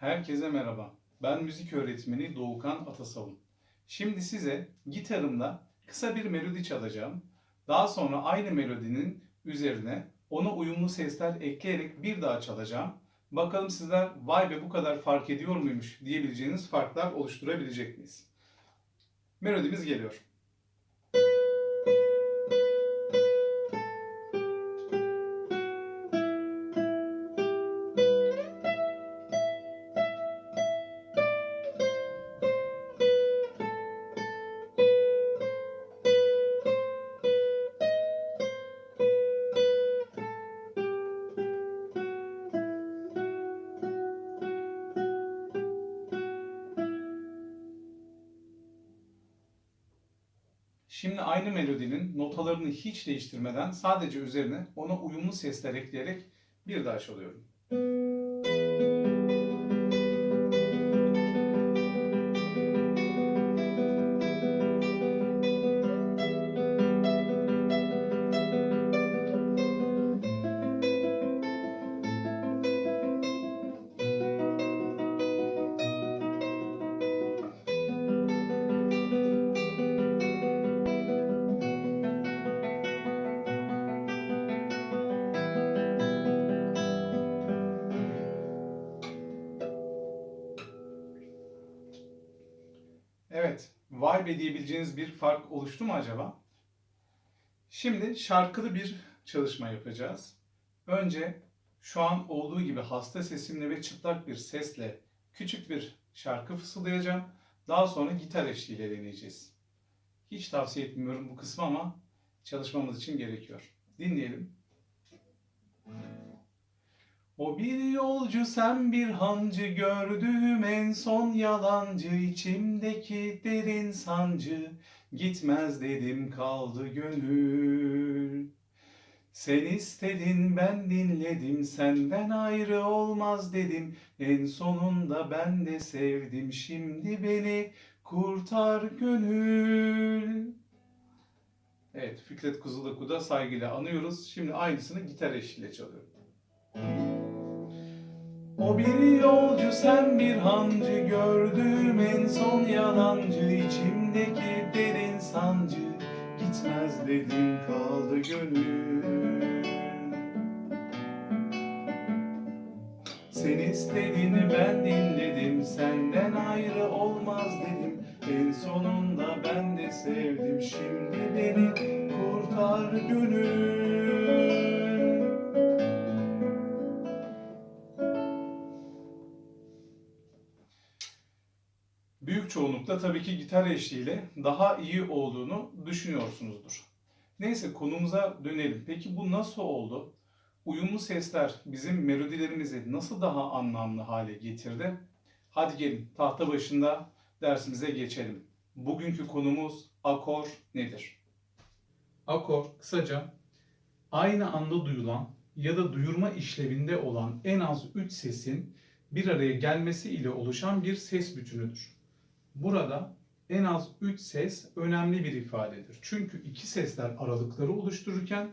Herkese merhaba. Ben müzik öğretmeni Doğukan Atasavun. Şimdi size gitarımla kısa bir melodi çalacağım. Daha sonra aynı melodinin üzerine ona uyumlu sesler ekleyerek bir daha çalacağım. Bakalım sizler vay be bu kadar fark ediyor muymuş diyebileceğiniz farklar oluşturabilecek miyiz? Melodimiz geliyor. Aynı melodinin notalarını hiç değiştirmeden sadece üzerine ona uyumlu sesler ekleyerek bir daha çalıyorum. Vay be diyebileceğiniz bir fark oluştu mu acaba? Şimdi şarkılı bir çalışma yapacağız. Önce şu an olduğu gibi hasta sesimle ve çıplak bir sesle küçük bir şarkı fısıldayacağım. Daha sonra gitar eşliğiyle deneyeceğiz. Hiç tavsiye etmiyorum bu kısmı ama çalışmamız için gerekiyor. Dinleyelim. O bir yolcu sen bir hancı gördüğüm en son yalancı içimdeki derin sancı gitmez dedim kaldı gönül. Sen istedin ben dinledim senden ayrı olmaz dedim en sonunda ben de sevdim şimdi beni kurtar gönül. Evet Fikret Kuzulaku'da saygıyla anıyoruz. Şimdi aynısını gitar eşliğiyle çalıyorum. O bir yolcu sen bir hancı gördüğüm en son yalancı içimdeki derin sancı gitmez dedim kaldı gönül. Sen istedin ben dinledim senden ayrı olmaz dedim en sonunda ben de sevdim şimdi beni kurtar gönül. Büyük çoğunlukla tabii ki gitar eşliğiyle daha iyi olduğunu düşünüyorsunuzdur. Neyse konumuza dönelim. Peki bu nasıl oldu? Uyumlu sesler bizim melodilerimizi nasıl daha anlamlı hale getirdi? Hadi gelin tahta başında dersimize geçelim. Bugünkü konumuz akor nedir? Akor kısaca aynı anda duyulan ya da duyurma işlevinde olan en az 3 sesin bir araya gelmesi ile oluşan bir ses bütünüdür. Burada en az 3 ses önemli bir ifadedir. Çünkü iki sesler aralıkları oluştururken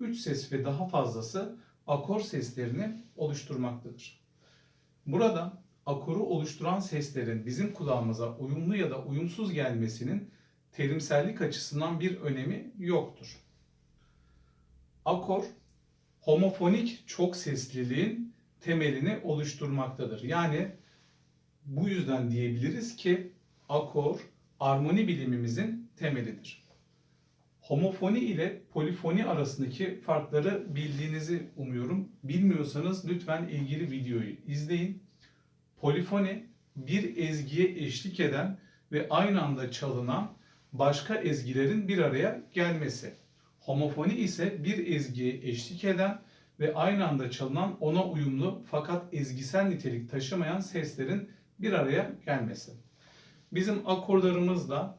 3 ses ve daha fazlası akor seslerini oluşturmaktadır. Burada akoru oluşturan seslerin bizim kulağımıza uyumlu ya da uyumsuz gelmesinin terimsellik açısından bir önemi yoktur. Akor homofonik çok sesliliğin temelini oluşturmaktadır. Yani bu yüzden diyebiliriz ki akor armoni bilimimizin temelidir. Homofoni ile polifoni arasındaki farkları bildiğinizi umuyorum. Bilmiyorsanız lütfen ilgili videoyu izleyin. Polifoni bir ezgiye eşlik eden ve aynı anda çalınan başka ezgilerin bir araya gelmesi. Homofoni ise bir ezgiye eşlik eden ve aynı anda çalınan ona uyumlu fakat ezgisel nitelik taşımayan seslerin bir araya gelmesi. Bizim akorlarımız da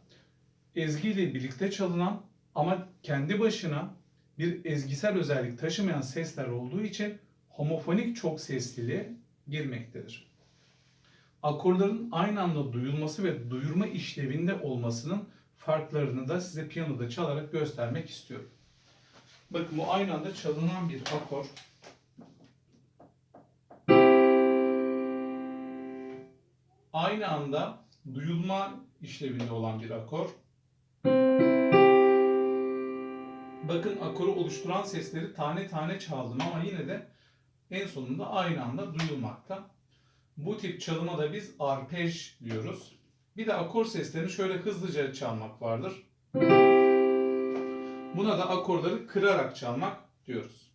ezgi ile birlikte çalınan ama kendi başına bir ezgisel özellik taşımayan sesler olduğu için homofonik çok sesliliğe girmektedir. Akorların aynı anda duyulması ve duyurma işlevinde olmasının farklarını da size piyanoda çalarak göstermek istiyorum. Bakın bu aynı anda çalınan bir akor. Aynı anda duyulma işlevinde olan bir akor. Bakın akoru oluşturan sesleri tane tane çaldım ama yine de en sonunda aynı anda duyulmakta. Bu tip çalıma da biz arpej diyoruz. Bir de akor seslerini şöyle hızlıca çalmak vardır. Buna da akorları kırarak çalmak diyoruz.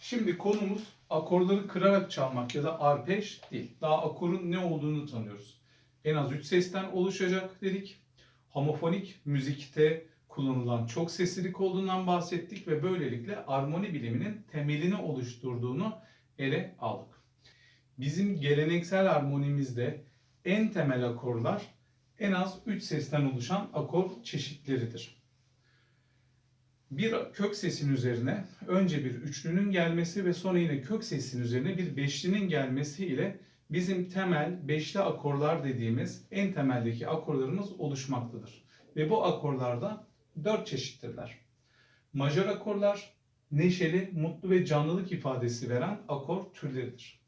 Şimdi konumuz akorları kırarak çalmak ya da arpej değil. Daha akorun ne olduğunu tanıyoruz. En az 3 sesten oluşacak dedik. Homofonik müzikte kullanılan çok seslilik olduğundan bahsettik ve böylelikle armoni biliminin temelini oluşturduğunu ele aldık. Bizim geleneksel armonimizde en temel akorlar en az 3 sesten oluşan akor çeşitleridir. Bir kök sesin üzerine önce bir üçlünün gelmesi ve sonra yine kök sesin üzerine bir beşlinin gelmesi ile bizim temel beşli akorlar dediğimiz en temeldeki akorlarımız oluşmaktadır. Ve bu akorlarda dört çeşittirler. Majör akorlar, neşeli, mutlu ve canlılık ifadesi veren akor türleridir.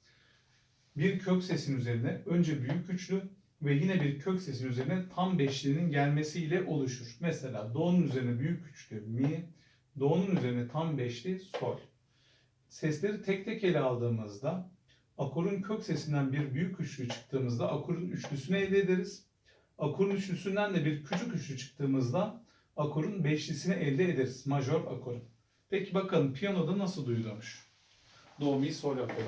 Bir kök sesin üzerine önce büyük üçlü ve yine bir kök sesin üzerine tam beşlinin gelmesiyle oluşur. Mesela do'nun üzerine büyük üçlü mi, do'nun üzerine tam beşli sol. Sesleri tek tek ele aldığımızda akorun kök sesinden bir büyük üçlü çıktığımızda akorun üçlüsünü elde ederiz. Akorun üçlüsünden de bir küçük üçlü çıktığımızda akorun beşlisini elde ederiz. Majör akoru. Peki bakalım piyanoda nasıl duyulmuş? Do, mi, sol akoru.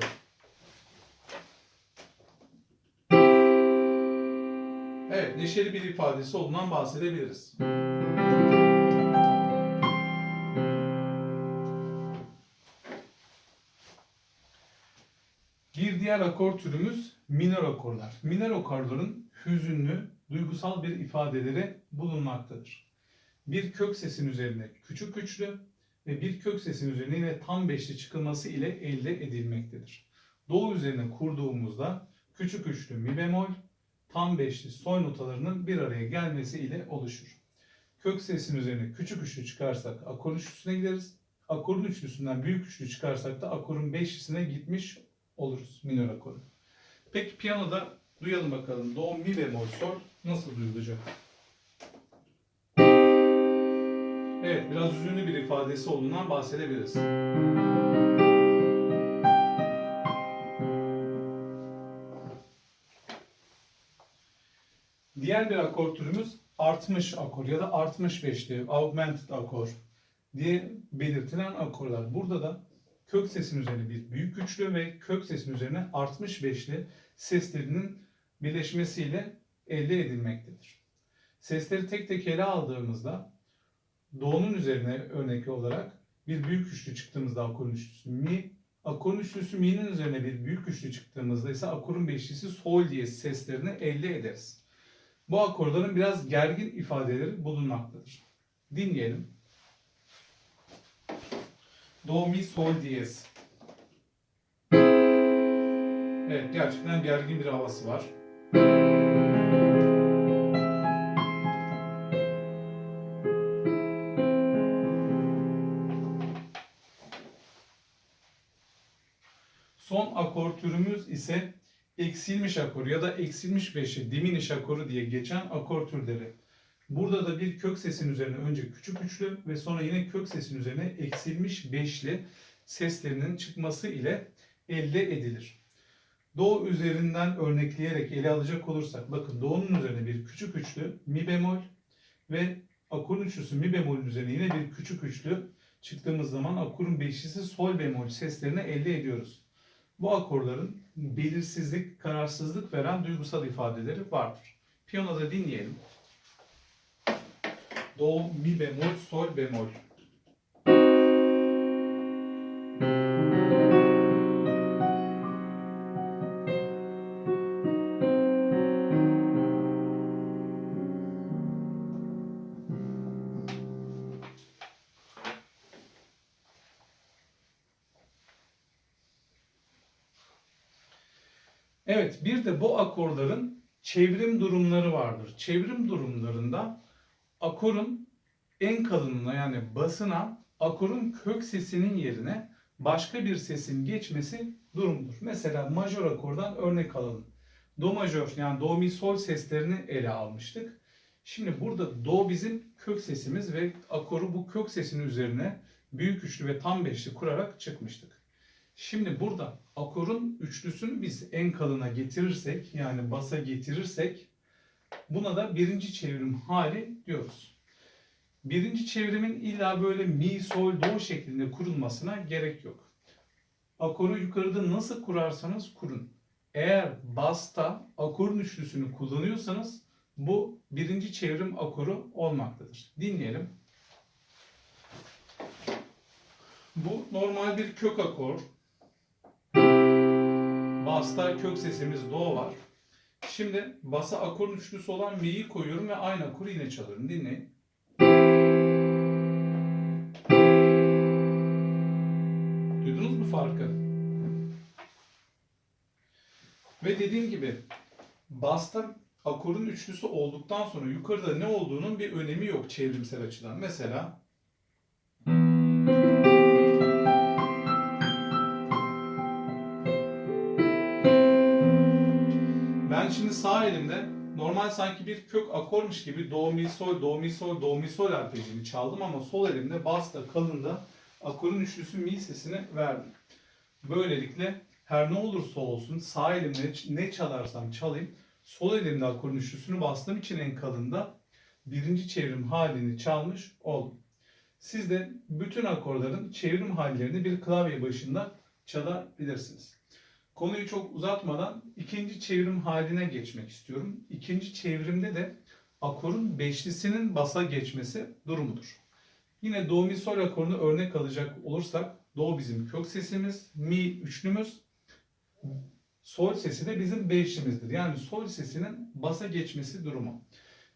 Evet, neşeli bir ifadesi olduğundan bahsedebiliriz. Bir diğer akor türümüz minor akorlar. Minor akorların hüzünlü, duygusal bir ifadeleri bulunmaktadır. Bir kök sesin üzerine küçük üçlü ve bir kök sesin üzerine yine tam beşli çıkılması ile elde edilmektedir. Do üzerine kurduğumuzda küçük üçlü mi bemol, tam beşli sol notalarının bir araya gelmesi ile oluşur. Kök sesin üzerine küçük üçlü çıkarsak akorun üçlüsüne gideriz. Akorun üçlüsünden büyük üçlü çıkarsak da akorun beşlisine gitmiş oluruz minor akoru. Peki piyanoda duyalım bakalım. Do, mi bemol, sol nasıl duyulacak? Evet, biraz üzünlü bir ifadesi olduğundan bahsedebiliriz. Diğer bir akor türümüz artmış akor ya da artmış beşli, augmented akor diye belirtilen akorlar. Burada da kök sesin üzerine bir büyük güçlü ve kök sesin üzerine artmış beşli seslerinin birleşmesiyle elde edilmektedir. Sesleri tek tek ele aldığımızda Do'nun üzerine örnek olarak bir büyük üçlü çıktığımızda akorun üçlüsü mi, akorun üçlüsü mi'nin üzerine bir büyük üçlü çıktığımızda ise akorun beşlisi sol diye seslerini elde ederiz. Bu akorların biraz gergin ifadeleri bulunmaktadır. Dinleyelim. Do, mi, sol diyez. Evet, gerçekten gergin bir havası var. Son akor türümüz ise eksilmiş akor ya da eksilmiş beşi, diminiş akoru diye geçen akor türleri. Burada da bir kök sesin üzerine önce küçük üçlü ve sonra yine kök sesin üzerine eksilmiş beşli seslerinin çıkması ile elde edilir. Do üzerinden örnekleyerek ele alacak olursak bakın do'nun üzerine bir küçük üçlü mi bemol ve akorun üçlüsü mi bemolün üzerine yine bir küçük üçlü çıktığımız zaman akorun beşlisi sol bemol seslerini elde ediyoruz. Bu akorların belirsizlik, kararsızlık veren duygusal ifadeleri vardır. Piyanoda dinleyelim. Do, mi bemol, sol bemol. De bu akorların çevrim durumları vardır. Çevrim durumlarında akorun en kalınına yani basına akorun kök sesinin yerine başka bir sesin geçmesi durumdur. Mesela majör akordan örnek alalım. Do majör yani do mi sol seslerini ele almıştık. Şimdi burada do bizim kök sesimiz ve akoru bu kök sesin üzerine büyük üçlü ve tam beşli kurarak çıkmıştık. Şimdi burada akorun üçlüsünü biz en kalına getirirsek yani basa getirirsek buna da birinci çevrim hali diyoruz. Birinci çevrimin illa böyle mi, sol, do şeklinde kurulmasına gerek yok. Akoru yukarıda nasıl kurarsanız kurun. Eğer basta akorun üçlüsünü kullanıyorsanız bu birinci çevrim akoru olmaktadır. Dinleyelim. Bu normal bir kök akor. Basta kök sesimiz do var. Şimdi basa akorun üçlüsü olan mi'yi koyuyorum ve aynı akoru yine çalıyorum. Dinleyin. Duydunuz mu farkı? Ve dediğim gibi basta akorun üçlüsü olduktan sonra yukarıda ne olduğunun bir önemi yok çevrimsel açıdan. Mesela ben şimdi sağ elimde normal sanki bir kök akormuş gibi do mi sol do mi sol do mi sol arpejini çaldım ama sol elimde basta kalında akorun üçlüsü mi sesini verdim. Böylelikle her ne olursa olsun sağ elimle ne çalarsam çalayım sol elimde akorun üçlüsünü bastığım için en kalında birinci çevrim halini çalmış oldum. Siz de bütün akorların çevrim hallerini bir klavye başında çalabilirsiniz. Konuyu çok uzatmadan ikinci çevrim haline geçmek istiyorum. İkinci çevrimde de akorun beşlisinin basa geçmesi durumudur. Yine do mi sol akorunu örnek alacak olursak do bizim kök sesimiz, mi üçlümüz, sol sesi de bizim beşlimizdir. Yani sol sesinin basa geçmesi durumu.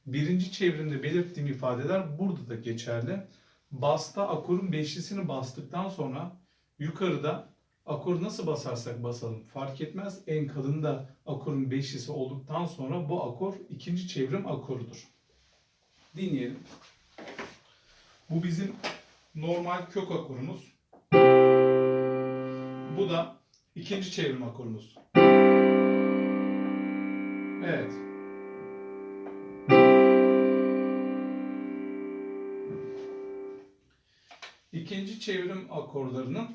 Birinci çevrimde belirttiğim ifadeler burada da geçerli. Basta akorun beşlisini bastıktan sonra yukarıda akor nasıl basarsak basalım fark etmez. En kalında akorun beşlisi olduktan sonra bu akor ikinci çevrim akorudur. Dinleyelim. Bu bizim normal kök akorumuz. Bu da ikinci çevrim akorumuz. Evet. İkinci çevrim akorlarının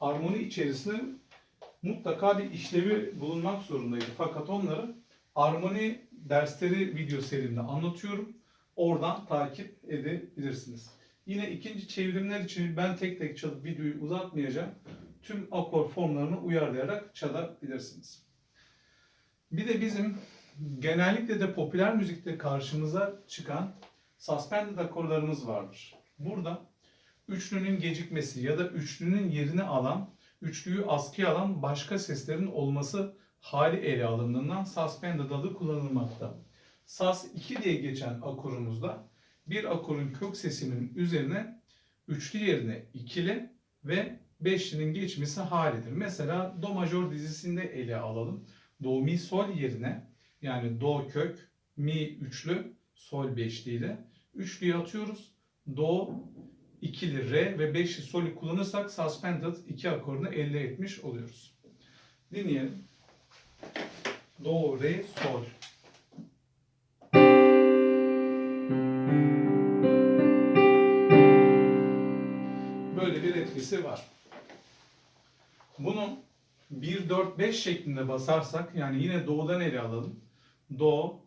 armoni içerisinde mutlaka bir işlevi bulunmak zorundaydı. Fakat onları armoni dersleri video serimde anlatıyorum. Oradan takip edebilirsiniz. Yine ikinci çevrimler için ben tek tek çalıp videoyu uzatmayacağım. Tüm akor formlarını uyarlayarak çalabilirsiniz. Bir de bizim genellikle de popüler müzikte karşımıza çıkan suspended akorlarımız vardır. Burada üçlünün gecikmesi ya da üçlünün yerini alan, üçlüyü askıya alan başka seslerin olması hali ele alındığından suspended adı kullanılmakta. Sus 2 diye geçen akorumuzda bir akorun kök sesinin üzerine üçlü yerine ikili ve beşlinin geçmesi halidir. Mesela do majör dizisinde ele alalım. Do mi sol yerine yani do kök mi üçlü sol beşli ile üçlüyü atıyoruz. Do ikili re ve beşli solü kullanırsak suspended iki akorunu elde etmiş oluyoruz. Dinleyelim. Do, re, sol. Böyle bir etkisi var. Bunu 1, 4, 5 şeklinde basarsak yani yine do'dan ele alalım. Do,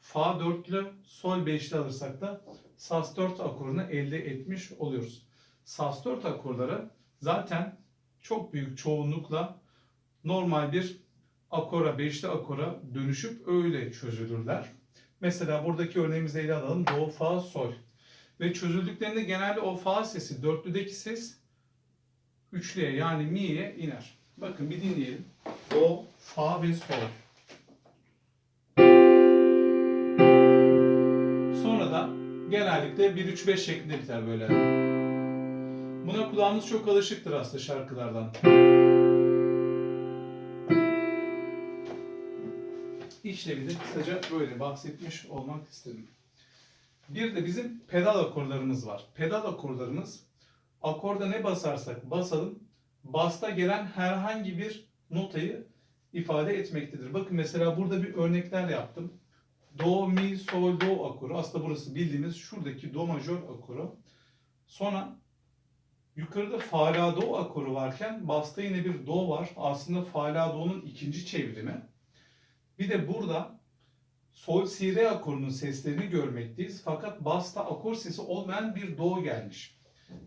fa dörtlü, sol beşli alırsak da sas 4 akorunu elde etmiş oluyoruz. Sas 4 akorları zaten çok büyük çoğunlukla normal bir akora, beşli akora dönüşüp öyle çözülürler. Mesela buradaki örneğimizi ele alalım. Do, fa, sol. Ve çözüldüklerinde genelde o fa sesi, dörtlüdeki ses üçlüye yani mi'ye iner. Bakın bir dinleyelim. Do, fa ve sol. Genellikle 1-3-5 şeklinde biter böyle. Buna kulağımız çok alışıktır aslında şarkılardan. İşlevi de kısaca böyle bahsetmiş olmak istedim. Bir de bizim pedal akorlarımız var. Pedal akorlarımız akorda ne basarsak basalım basta gelen herhangi bir notayı ifade etmektedir. Bakın mesela burada bir örnekler yaptım. Do, mi, sol, do akoru. Aslında burası bildiğimiz şuradaki do majör akoru. Sonra yukarıda fa la do akoru varken basta yine bir do var. Aslında fa la do'nun ikinci çevrimi. Bir de burada sol si re akorunun seslerini görmekteyiz. Fakat basta akor sesi olmayan bir do gelmiş.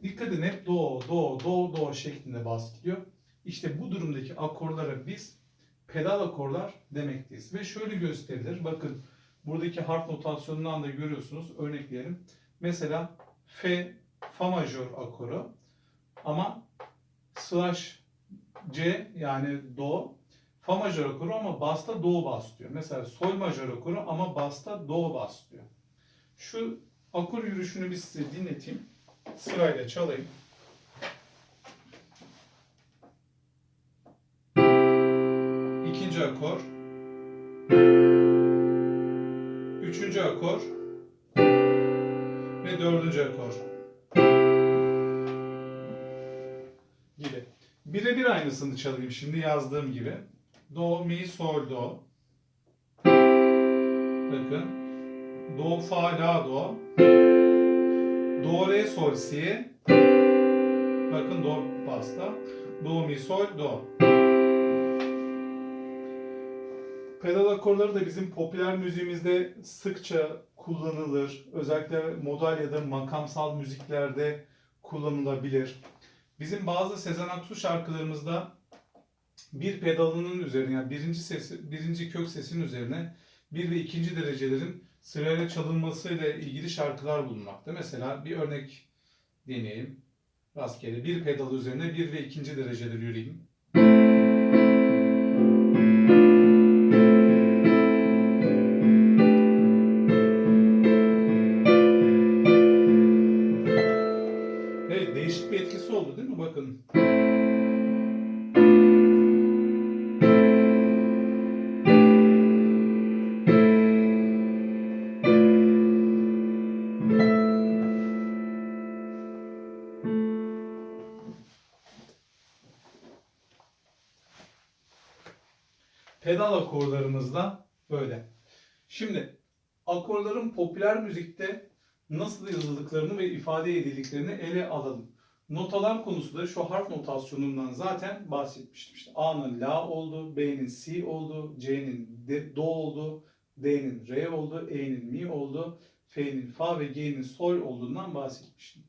Dikkat edin hep do, do, do, do şeklinde bas gidiyor. İşte bu durumdaki akorlara biz pedal akorlar demekteyiz. Ve şöyle gösterilir. Bakın buradaki harf notasyonundan da görüyorsunuz. Örnekleyelim. Mesela F, Fa majör akoru ama slash C yani Do Fa majör akoru ama basta Do bas diyor. Mesela Sol majör akoru ama basta Do bas diyor. Şu akor yürüyüşünü bir size dinleteyim. Sırayla çalayım. İkinci akor. Üçüncü akor. Ve dördüncü akor. Gibi. Birebir aynısını çalayım şimdi yazdığım gibi. Do, mi, sol, do. Bakın. Do, fa, la, do. Do, re, sol, si. Bakın do basta. Do, mi, sol, do. Pedal akorları da bizim popüler müziğimizde sıkça kullanılır. Özellikle modal ya da makamsal müziklerde kullanılabilir. Bizim bazı Sezen Aksu şarkılarımızda bir pedalının üzerine yani birinci sesi, birinci kök sesin üzerine bir ve ikinci derecelerin sırayla çalınmasıyla ilgili şarkılar bulunmakta. Mesela bir örnek deneyelim. Rastgele bir pedal üzerine bir ve ikinci dereceleri yürüyeyim. Pedal akorlarımız da böyle. Şimdi akorların popüler müzikte nasıl yazıldıklarını ve ifade edildiklerini ele alalım. Notalar konusunda şu harf notasyonundan zaten bahsetmiştim. İşte A'nın La oldu, B'nin Si oldu, C'nin Do oldu, D'nin Re oldu, E'nin Mi oldu, F'nin Fa ve G'nin Sol olduğundan bahsetmiştim.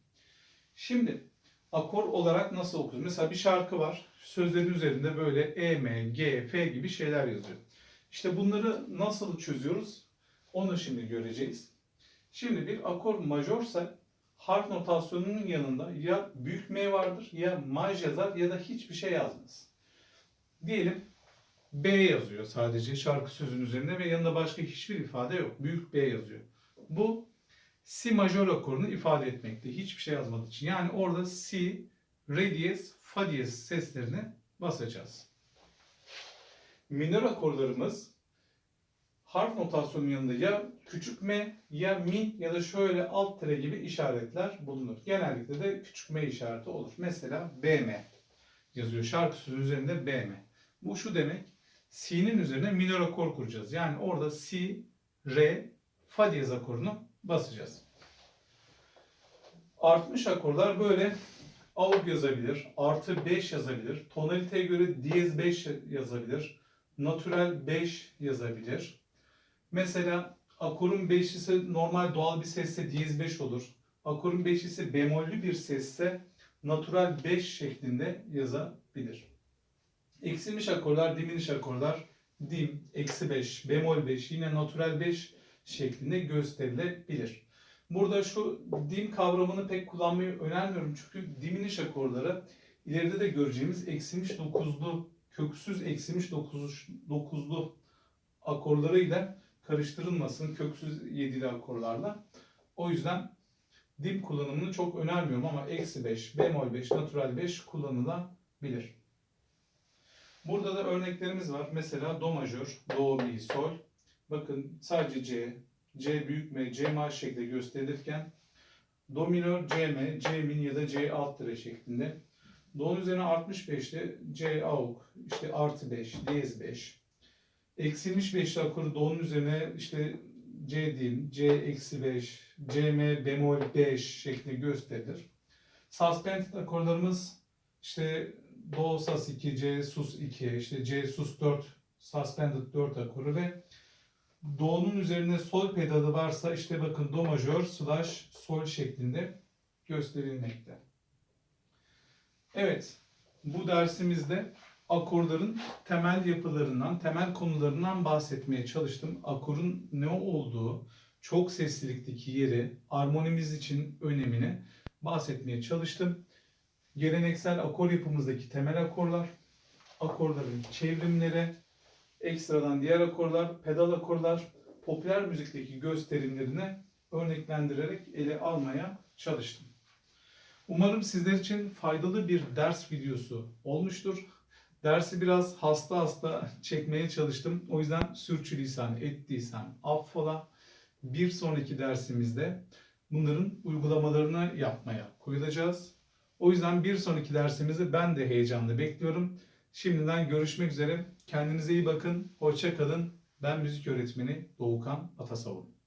Şimdi akor olarak nasıl okuyoruz? Mesela bir şarkı var. Sözlerin üzerinde böyle E, M, G, F gibi şeyler yazıyor. İşte bunları nasıl çözüyoruz? Onu şimdi göreceğiz. Şimdi bir akor majörse harf notasyonunun yanında ya büyük M vardır ya maj yazar ya da hiçbir şey yazmaz. Diyelim B yazıyor sadece şarkı sözünün üzerinde ve yanında başka hiçbir ifade yok. Büyük B yazıyor. Bu Si majör akorunu ifade etmekte. Hiçbir şey yazmadığı için. Yani orada Si, Re diyez, Fa diyez seslerini basacağız. Minör akorlarımız harf notasyonunun yanında ya küçük m ya mi ya da şöyle alt tire gibi işaretler bulunur. Genellikle de küçük m işareti olur. Mesela BM yazıyor. Şarkı sözü üzerinde BM. Bu şu demek. Si'nin üzerine minör akor kuracağız. Yani orada si, re, fa diyez akorunu basacağız. Artmış akorlar böyle alıp yazabilir, artı 5 yazabilir, tonaliteye göre diyez 5 yazabilir, natürel 5 yazabilir. Mesela akorun beşlisi normal doğal bir sesse diyez 5 olur. Akorun beşlisi bemollü bir sesse natural 5 şeklinde yazabilir. Eksilmiş akorlar, diminiş akorlar, dim, eksi 5, bemol 5, yine natural 5 şeklinde gösterilebilir. Burada şu dim kavramını pek kullanmayı önermiyorum çünkü diminiş akorları ileride de göreceğimiz eksilmiş dokuzlu, köksüz eksilmiş dokuz, dokuzlu akorlarıyla karıştırılmasın köksüz yedili akorlarla. O yüzden dim kullanımını çok önermiyorum ama eksi 5, bemol 5, natural 5 kullanılabilir. Burada da örneklerimiz var. Mesela do majör, do, mi, sol. Bakın sadece C, C büyük M, C maj şeklinde gösterilirken do minör, C M, C min ya da C alt tire şeklinde. Do'nun üzerine 65'li C auk, işte artı 5, diyez 5. Eksilmiş 5'li akoru Do'nun üzerine işte C din, C eksi 5, CM bemol 5 şeklinde gösterilir. Suspended akorlarımız işte Do sus 2, C sus 2, işte C sus 4, suspended 4 akoru ve Do'nun üzerine sol pedalı varsa işte bakın Do majör slash sol şeklinde gösterilmekte. Evet, bu dersimizde akorların temel yapılarından, temel konularından bahsetmeye çalıştım. Akorun ne olduğu, çok seslilikteki yeri, armonimiz için önemini bahsetmeye çalıştım. Geleneksel akor yapımızdaki temel akorlar, akorların çevrimleri, ekstradan diğer akorlar, pedal akorlar, popüler müzikteki gösterimlerini örneklendirerek ele almaya çalıştım. Umarım sizler için faydalı bir ders videosu olmuştur. Dersi biraz hasta hasta çekmeye çalıştım. O yüzden sürçülisan ettiysem affola. Bir sonraki dersimizde bunların uygulamalarını yapmaya koyulacağız. O yüzden bir sonraki dersimizi ben de heyecanla bekliyorum. Şimdiden görüşmek üzere. Kendinize iyi bakın. Hoşça kalın. Ben müzik öğretmeni Doğukan Atasavun.